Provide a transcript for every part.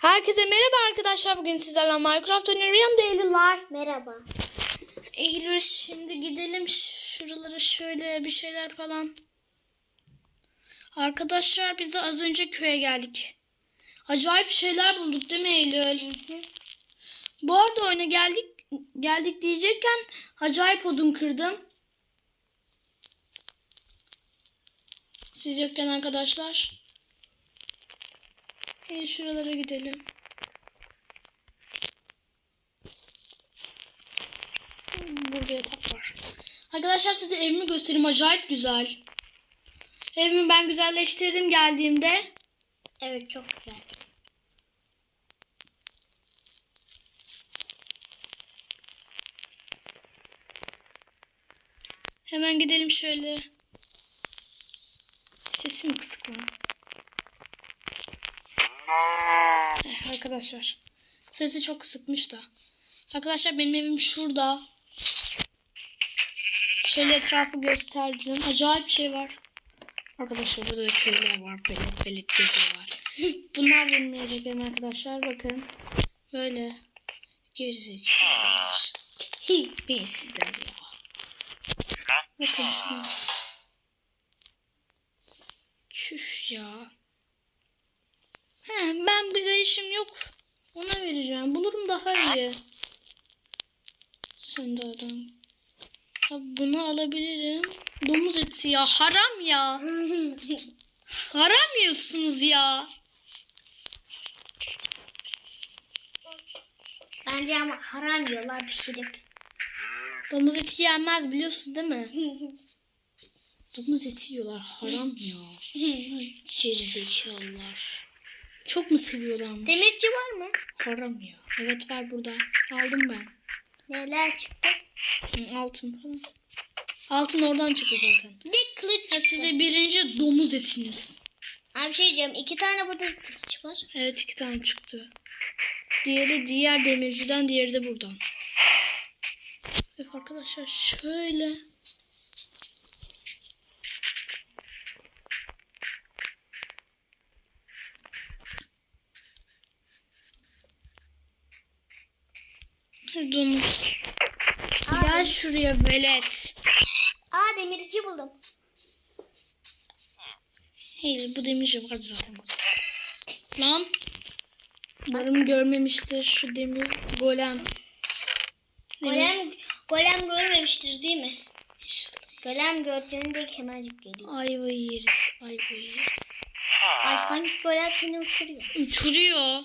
Herkese merhaba arkadaşlar. Bugün sizlerle Minecraft oynuyorum. Eylül var. Merhaba. Eylül şimdi gidelim şuralara şöyle bir şeyler falan. Arkadaşlar biz de az önce köye geldik. Acayip şeyler bulduk değil mi Eylül? Bu arada oyuna geldik geldik diyecekken acayip odun kırdım. Siz yokken arkadaşlar. Hey şuralara gidelim. Burada yatak var. Arkadaşlar size evimi göstereyim. Acayip güzel. Evimi ben güzelleştirdim geldiğimde. Evet çok güzel. Hemen gidelim şöyle. Sesim kısık lan. Eh, arkadaşlar. Sesi çok kısıkmış da. Arkadaşlar benim evim şurada. Şöyle etrafı gösterdim. Acayip bir şey var. Arkadaşlar burada da köyler var. Belet belet gece var. Bunlar benim yiyeceklerim arkadaşlar. Bakın. Böyle. Gerizekalılar. Ben sizler ya. Bakın şuna. Çüş ya. He, ben bir de işim yok. Ona vereceğim. Bulurum daha iyi. Sen de adam. Ha, bunu alabilirim. Domuz eti ya. Haram ya. Haram yiyorsunuz ya. Bence ama haram yiyorlar pişirip. Domuz eti yenmez biliyorsun değil mi? Domuz eti yiyorlar. Haram ya. Gerizekalılar. Çok mu seviyorlarmış? Demirci var mı? Haram ya. Evet var burada. Aldım ben. Neler çıktı? Altın falan. Altın oradan çıktı zaten. Bir de kılıç Ha, çıktı. size birinci domuz etiniz. Abi bir şey diyeceğim. İki tane burada kılıç var. Evet iki tane çıktı. Diğeri diğer demirciden, diğeri de buradan. Evet arkadaşlar şöyle. Domuz. Gel şuraya velet. Aa demirci buldum. Hey bu demirci vardı zaten. Lan. Umarım görmemiştir şu demir golem. Golem, golem görmemiştir değil mi? İnşallah. Golem gördüğünde hemencik geliyor. Ayvayı yeriz. Ayvayı yeriz. Ay sanki golem seni uçuruyor. Uçuruyor.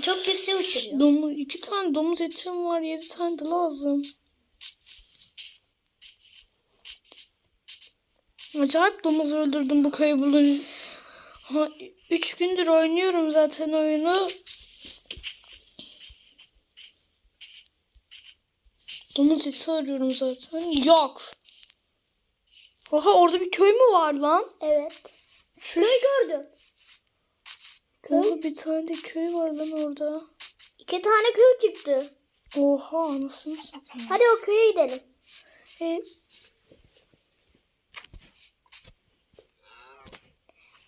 Çok güzel uçuruyor. Domuz, iki tane domuz etim var. Yedi tane de lazım. Acayip domuz öldürdüm bu kayı bulun. Ha, üç gündür oynuyorum zaten oyunu. Domuz eti arıyorum zaten. Yok. Oha orada bir köy mü var lan? Evet. Şu, Köy gördüm. Oha bir tane de köy var lan orada. İki tane köy çıktı. Oha anasını satayım. Hadi o köye gidelim. E,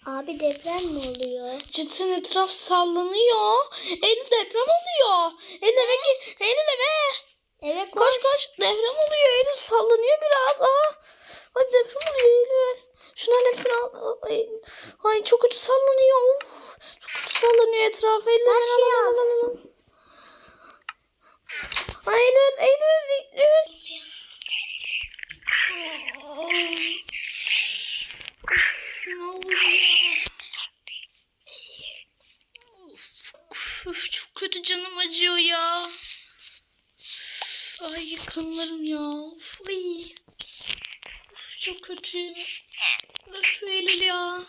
Abi deprem mi oluyor? cidden etraf sallanıyor. Eylül deprem oluyor. Eylül eve gir. Eylül eve. Evet Koş koş. Deprem oluyor. Eylül sallanıyor biraz. Aa. Ay deprem oluyor Eylül. Şunların hepsini al. Ay, ay çok kötü sallanıyor. Of. Sallanıyor etraf. Eylül. Her al, şeyi al, Eylül. Eylül. Eylül. Ne oluyor? Of, of, çok kötü canım acıyor ya. Ay yakınlarım ya. Of, ay. Of, çok kötüyüm. Öf Eylül ya.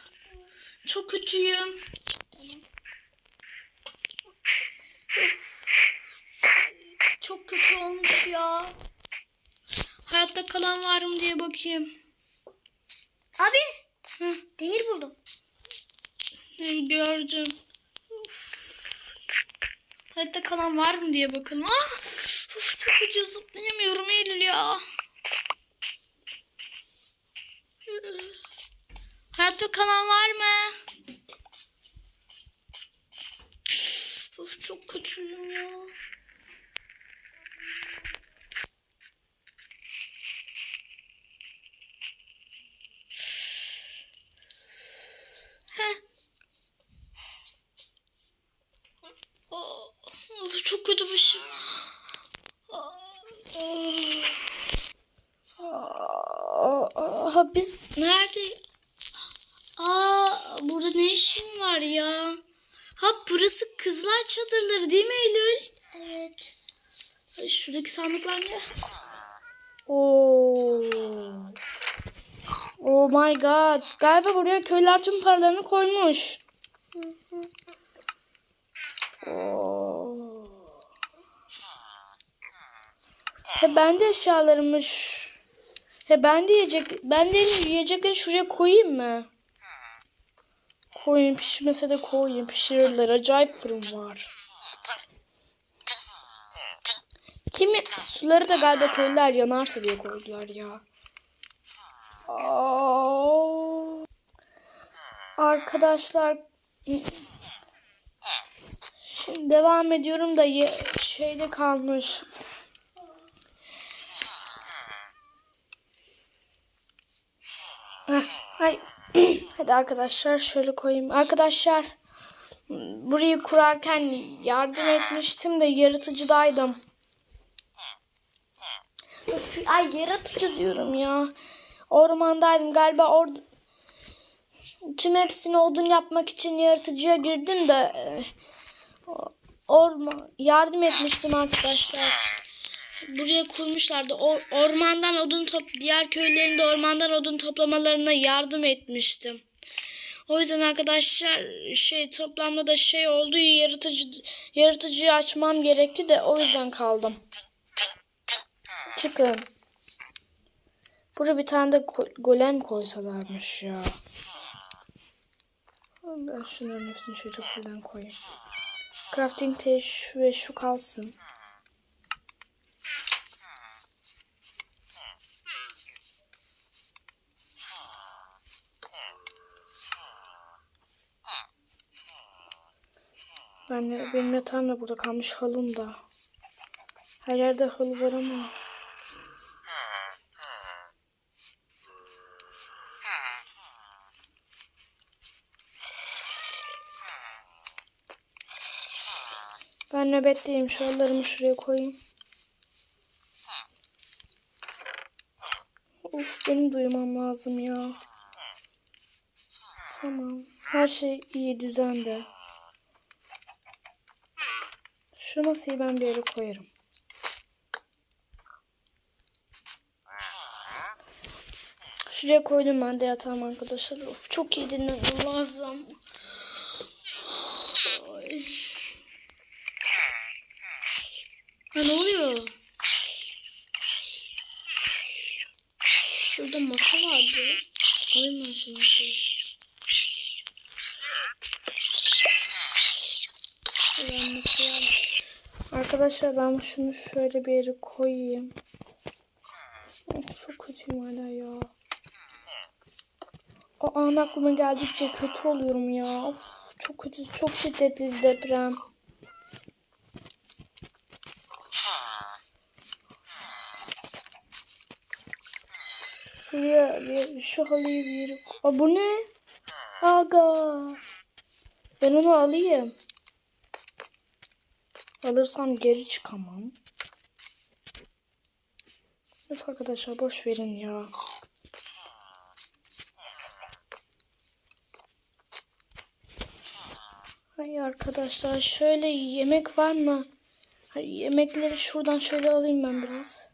Çok kötüyüm. Of. Çok kötü olmuş ya. Hayatta kalan var mı diye bakayım. Abi Heh. demir buldum. Gördüm. Hayatta kalan var mı diye bakalım. Ah! Uf, çok acı zıplayamıyorum Eylül ya. Hayatta kalan var mı? Oh, oh, çok kötü bir şey. Aa, biz nerede? Aa, burada ne işin var ya? Ha burası kızlar çadırları değil mi Eylül? Evet. Şuradaki sandıklar ne? Oo. Oh my god. Galiba buraya köyler tüm paralarını koymuş. Oo. He ben de eşyalarımmış. He ben de yiyecek ben de yiyecekleri şuraya koyayım mı? Koyayım pişmese de koyayım pişirirler. Acayip fırın var. Kimi suları da galiba köylüler yanarsa diye koydular ya. Arkadaşlar Şimdi devam ediyorum da şeyde kalmış. Hadi arkadaşlar şöyle koyayım. Arkadaşlar burayı kurarken yardım etmiştim de yaratıcıdaydım. Öf, ay yaratıcı diyorum ya. Ormandaydım galiba orada tüm hepsini odun yapmak için yaratıcıya girdim de e, orman yardım etmiştim arkadaşlar. Buraya kurmuşlardı. O, ormandan odun top diğer köylerin de ormandan odun toplamalarına yardım etmiştim. O yüzden arkadaşlar şey toplamda da şey oldu yaratıcı yaratıcıyı açmam gerekti de o yüzden kaldım. Çıkın. Buraya bir tane de golem koysalarmış ya. Ben şunların hepsini şöyle buradan koyayım. Crafting teş ve şu kalsın. Ben de, benim yatağım da burada kalmış halım da. Her yerde halı var ama. Ben nöbetteyim. Şu halılarımı şuraya koyayım. Of benim de uyumam lazım ya. Tamam. Her şey iyi düzende. Şu masayı ben bir yere koyarım. Şuraya koydum ben de yatağım arkadaşlar. Of çok iyi dinlemem lazım. Ay. Ne oluyor? Şurada masa vardı. Alayım ben şu masayı. Ben masayı alayım. Arkadaşlar ben şunu şöyle bir yere koyayım. Of, çok kötüyüm hala ya. O an aklıma geldikçe kötü oluyorum ya. Of, çok kötü, çok şiddetli deprem. Şuraya bir, şu halıyı bir yere... Aa, bu ne? Aga. Ben onu alayım. Alırsam geri çıkamam. Yok arkadaşlar boş verin ya. Hay arkadaşlar şöyle yemek var mı? Hay, yemekleri şuradan şöyle alayım ben biraz.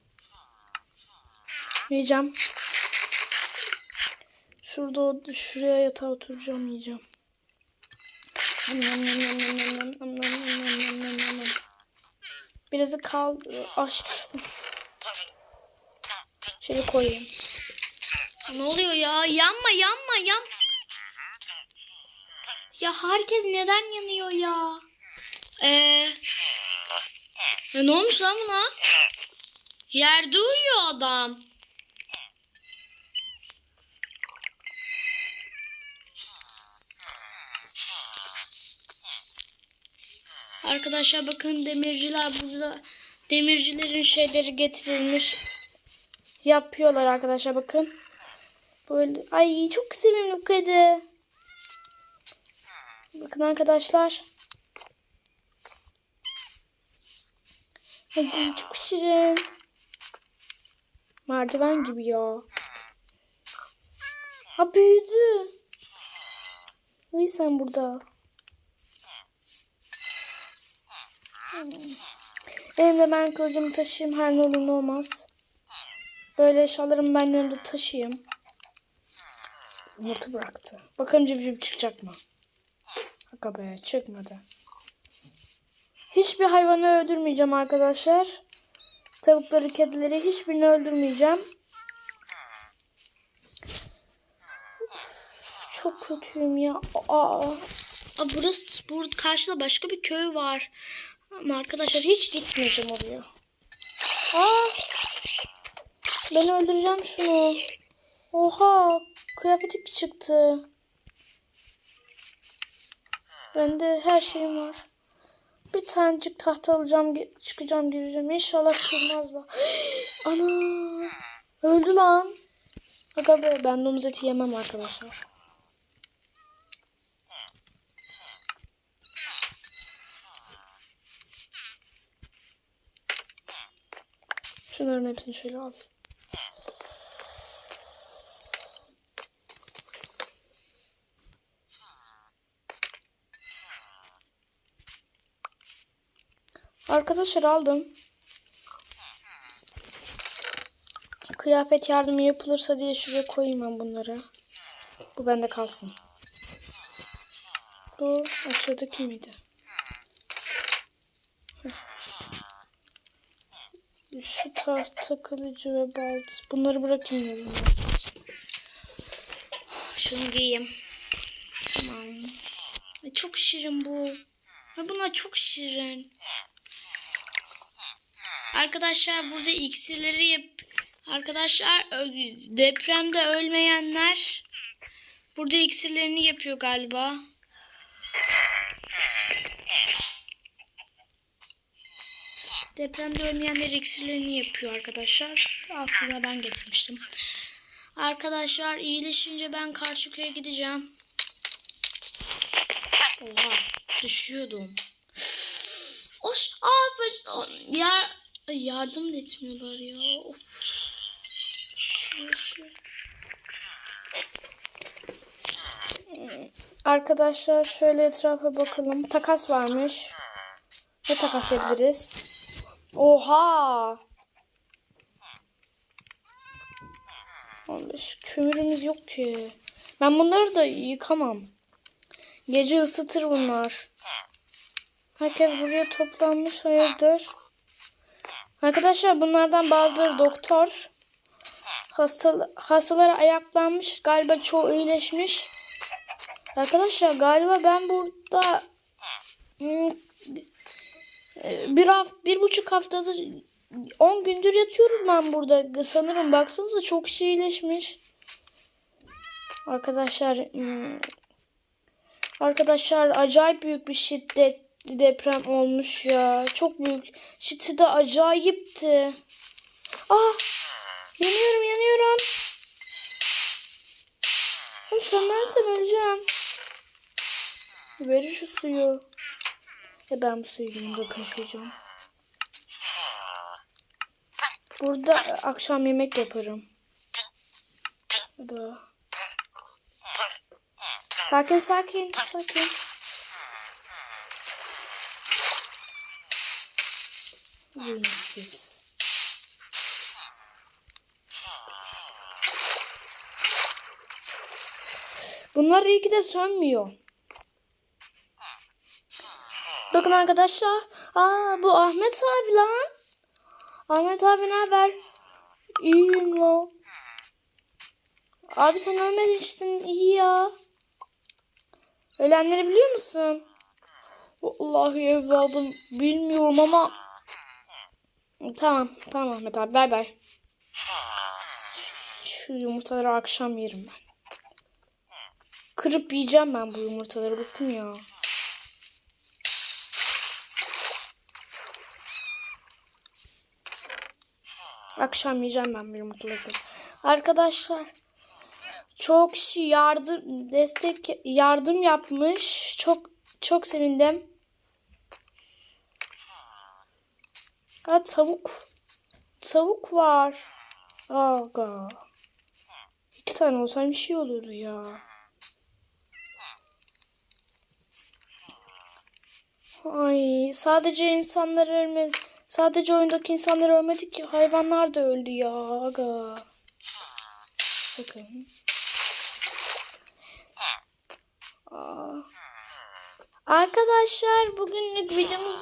Yiyeceğim. Şurada şuraya yatağa oturacağım yiyeceğim. Nam nam nam nam nam nam nam nam nam nam nam nam nam. Birazı kaldı. Aş. Şöyle koyayım. Ne oluyor ya? Yanma yanma yan. Ya herkes neden yanıyor ya? Ee, ya ne olmuş lan buna? Yerde uyuyor adam. Arkadaşlar bakın demirciler burada demircilerin şeyleri getirilmiş yapıyorlar arkadaşlar bakın. Böyle ay çok sevimli kedi. Bakın arkadaşlar. Hadi çok şirin. Merdiven gibi ya. Ha büyüdü. Uy sen burada. Elimde ben kılıcımı taşıyayım her ne olur ne olmaz. Böyle eşyalarımı ben yanımda taşıyayım. Yumurta bıraktı. Bakalım civciv çıkacak mı? Aga be çıkmadı. Hiçbir hayvanı öldürmeyeceğim arkadaşlar. Tavukları, kedileri hiçbirini öldürmeyeceğim. Çok kötüyüm ya. Aa. Aa, burası burada karşıda başka bir köy var. Ama arkadaşlar hiç gitmeyeceğim oraya. Aa! Ben öldüreceğim şunu. Oha! Kıyafeti çıktı. Bende her şeyim var. Bir tanecik tahta alacağım, çıkacağım, gireceğim. İnşallah kırmazlar. Ana! Öldü lan. Aga be ben domuz eti yemem arkadaşlar. Şunların hepsini şöyle al. Arkadaşlar aldım. Kıyafet yardımı yapılırsa diye şuraya koyayım ben bunları. Bu bende kalsın. Bu aşağıdaki miydi? Şu tahta kılıcı ve balt. Bunları bırakayım yanıma. Şunu giyeyim. Tamam. Ay, Çok şirin bu. Ay, Bunlar çok şirin. Arkadaşlar burada iksirleri yap. Arkadaşlar depremde ölmeyenler burada iksirlerini yapıyor galiba. Depremde ölmeyenler iksirlerini yapıyor arkadaşlar. Aslında ben getirmiştim. Arkadaşlar iyileşince ben karşı köye gideceğim. Oha düşüyordum. Oş, aa, baş- yar, yardım da etmiyorlar ya. Of. Arkadaşlar şöyle etrafa bakalım. Takas varmış. Ne takas edebiliriz? Oha! 15 kömürümüz yok ki. Ben bunları da yıkamam. Gece ısıtır bunlar. Herkes buraya toplanmış hayırdır? Arkadaşlar bunlardan bazıları doktor. Hasta, hastalara ayaklanmış. Galiba çoğu iyileşmiş. Arkadaşlar galiba ben burada hmm, bir, haf- bir buçuk haftadır 10 gündür yatıyorum ben burada. Sanırım baksanıza çok şey iyileşmiş. Arkadaşlar hmm, Arkadaşlar acayip büyük bir şiddetli deprem olmuş ya. Çok büyük. Şiddeti acayipti. Ah! Yanıyorum yanıyorum. Oğlum sönmezsem öleceğim. Ver şu suyu. E ben bu suyu yanımda taşıyacağım. Burada akşam yemek yaparım. Hadi. Sakin sakin sakin. Beyinsiz. Bunlar iyi ki de sönmüyor. Bakın arkadaşlar. Aa bu Ahmet abi lan. Ahmet abi ne haber? İyiyim lan. Abi sen ölmemişsin iyi ya. Ölenleri biliyor musun? Vallahi evladım bilmiyorum ama tamam tamam Ahmet abi bay bay. Şu yumurtaları akşam yerim ben. Kırıp yiyeceğim ben bu yumurtaları bıktım ya. Akşam yiyeceğim ben bir yumurtaları. Arkadaşlar çok kişi yardım destek yardım yapmış. Çok Çok sevindim. Ha tavuk. Tavuk var. Aga. İki tane olsam bir şey olurdu ya. Ay sadece insanlar ölmedi. Sadece oyundaki insanlar ölmedi ki hayvanlar da öldü ya. Aga. Sakın. Aa. Arkadaşlar bugünlük videomuz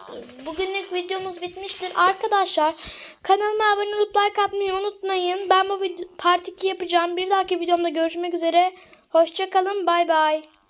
bugünlük videomuz bitmiştir. Arkadaşlar kanalıma abone olup like atmayı unutmayın. Ben bu video, part 2 yapacağım. Bir dahaki videomda görüşmek üzere. Hoşçakalın. Bay bay.